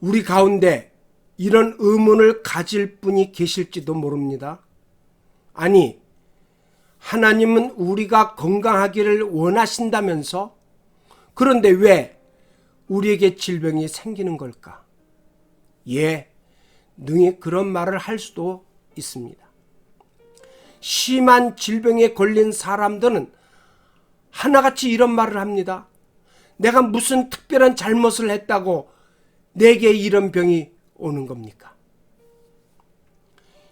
우리 가운데 이런 의문을 가질 분이 계실지도 모릅니다. 아니, 하나님은 우리가 건강하기를 원하신다면서 그런데 왜 우리에게 질병이 생기는 걸까? 예, 능히 그런 말을 할 수도 있습니다. 심한 질병에 걸린 사람들은 하나같이 이런 말을 합니다. 내가 무슨 특별한 잘못을 했다고 내게 이런 병이 오는 겁니까?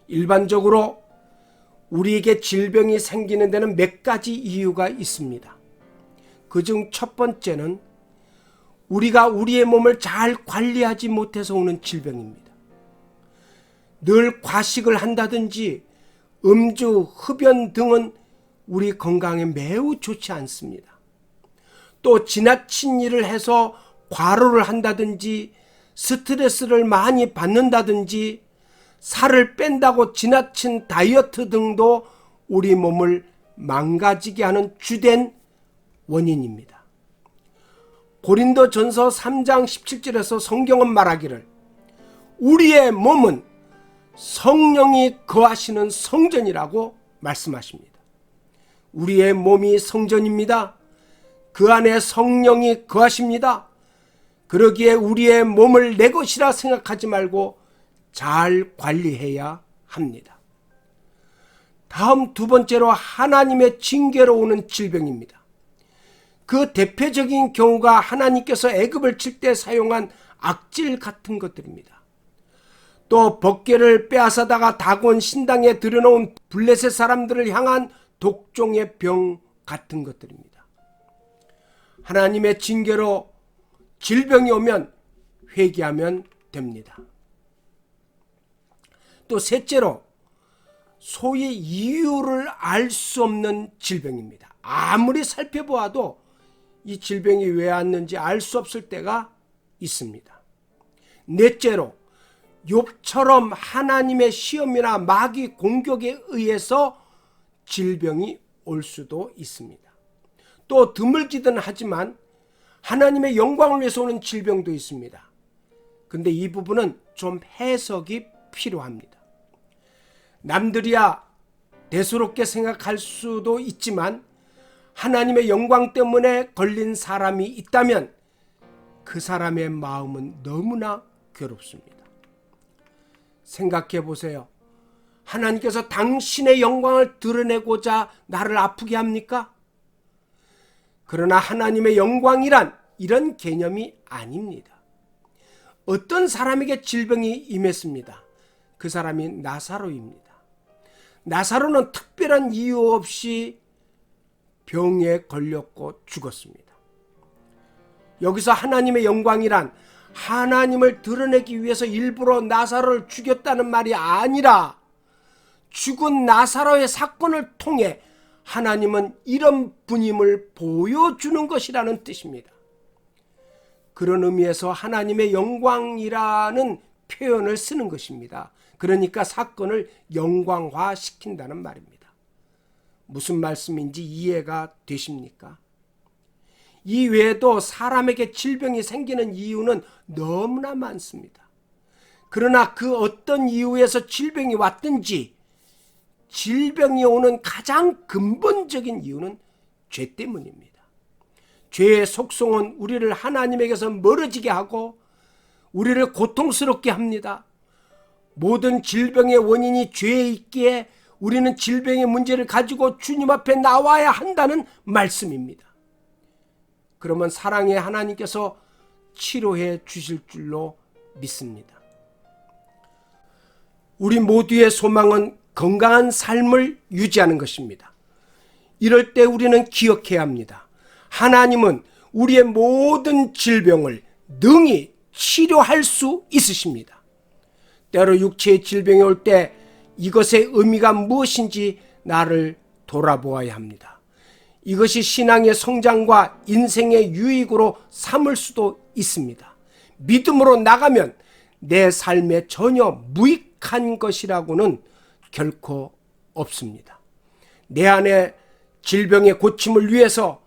일반적으로 우리에게 질병이 생기는 데는 몇 가지 이유가 있습니다. 그중 첫 번째는 우리가 우리의 몸을 잘 관리하지 못해서 오는 질병입니다. 늘 과식을 한다든지 음주, 흡연 등은 우리 건강에 매우 좋지 않습니다. 또 지나친 일을 해서 과로를 한다든지 스트레스를 많이 받는다든지 살을 뺀다고 지나친 다이어트 등도 우리 몸을 망가지게 하는 주된 원인입니다. 고린도 전서 3장 17절에서 성경은 말하기를 우리의 몸은 성령이 거하시는 성전이라고 말씀하십니다. 우리의 몸이 성전입니다. 그 안에 성령이 거하십니다. 그러기에 우리의 몸을 내 것이라 생각하지 말고 잘 관리해야 합니다. 다음 두 번째로 하나님의 징계로 오는 질병입니다. 그 대표적인 경우가 하나님께서 애굽을 칠 때 사용한 악질 같은 것들입니다. 또 법계를 빼앗아다가 다곤 신당에 들여놓은 블레셋 사람들을 향한 독종의 병 같은 것들입니다. 하나님의 징계로 질병이 오면 회개하면 됩니다. 또 셋째로 소위 이유를 알 수 없는 질병입니다. 아무리 살펴보아도 이 질병이 왜 왔는지 알 수 없을 때가 있습니다. 넷째로 욥처럼 하나님의 시험이나 마귀 공격에 의해서 질병이 올 수도 있습니다. 또 드물기든 하지만 하나님의 영광을 위해서 오는 질병도 있습니다. 근데 이 부분은 좀 해석이 필요합니다. 남들이야 대수롭게 생각할 수도 있지만 하나님의 영광 때문에 걸린 사람이 있다면 그 사람의 마음은 너무나 괴롭습니다. 생각해 보세요. 하나님께서 당신의 영광을 드러내고자 나를 아프게 합니까? 그러나 하나님의 영광이란 이런 개념이 아닙니다. 어떤 사람에게 질병이 임했습니다. 그 사람이 나사로입니다. 나사로는 특별한 이유 없이 병에 걸렸고 죽었습니다. 여기서 하나님의 영광이란 하나님을 드러내기 위해서 일부러 나사로를 죽였다는 말이 아니라 죽은 나사로의 사건을 통해 하나님은 이런 분임을 보여주는 것이라는 뜻입니다. 그런 의미에서 하나님의 영광이라는 표현을 쓰는 것입니다. 그러니까 사건을 영광화 시킨다는 말입니다. 무슨 말씀인지 이해가 되십니까? 이 외에도 사람에게 질병이 생기는 이유는 너무나 많습니다. 그러나 그 어떤 이유에서 질병이 왔든지 질병이 오는 가장 근본적인 이유는 죄 때문입니다. 죄의 속성은 우리를 하나님에게서 멀어지게 하고 우리를 고통스럽게 합니다. 모든 질병의 원인이 죄에 있기에 우리는 질병의 문제를 가지고 주님 앞에 나와야 한다는 말씀입니다. 그러면 사랑의 하나님께서 치료해 주실 줄로 믿습니다. 우리 모두의 소망은 건강한 삶을 유지하는 것입니다. 이럴 때 우리는 기억해야 합니다. 하나님은 우리의 모든 질병을 능히 치료할 수 있으십니다. 때로 육체의 질병이 올 때 이것의 의미가 무엇인지 나를 돌아보아야 합니다. 이것이 신앙의 성장과 인생의 유익으로 삼을 수도 있습니다. 믿음으로 나가면 내 삶에 전혀 무익한 것이라고는 결코 없습니다. 내 안에 질병의 고침을 위해서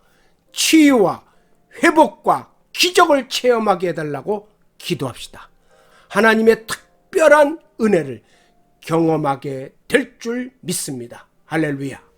치유와 회복과 기적을 체험하게 해달라고 기도합시다. 하나님의 특별한 은혜를 경험하게 될 줄 믿습니다. 할렐루야.